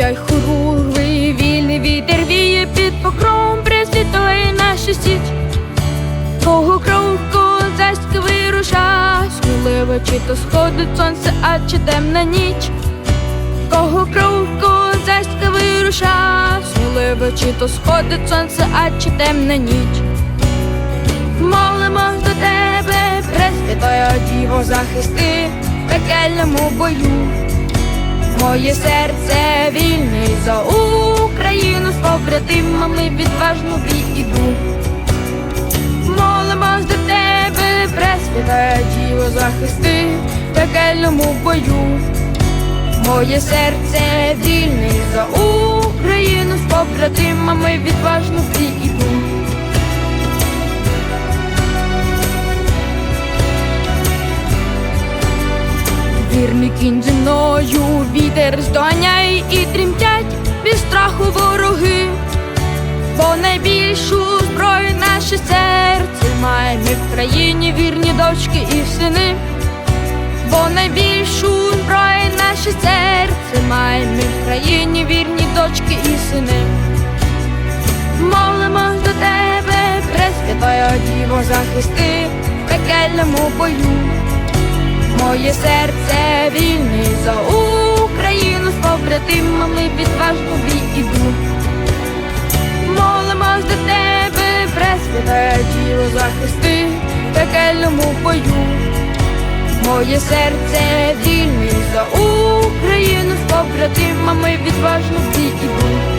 я хуруй вільний вітер віє під покровом присвітує наші сіть, кого кровку зайськи вируша, сміливо чи то сходить сонце, а чи темна ніч, кого кровку, зайськи вируша, сміливо чи то сходить сонце, а чи темна ніч. Молимо до тебе, пресвятая діво захисти, в пекельному бою. Моє серце вільне за Україну з побратимами відважно в бій іду. Молимось до тебе, Пресвятая Діво, захисти в пекельному бою. Моє серце вільне за Україну з побратимами відважно бій іду. Мною вітер здоганяє і тремтять від страху вороги, бо найбільшу зброю наше серце має ми в країні вірні дочки і сини, бо найбільшу зброю наше серце має ми в країні вірні дочки і сини. Молимось до тебе, Пресвятая Діво, захисти в пекельному бою. Моє серце вільне за Україну з побратимами відважно бій іду. Молимось до тебе, Пресвятая Діво, захисти в пекельному бою. Моє серце вільне за Україну з побратимами відважно бій іду.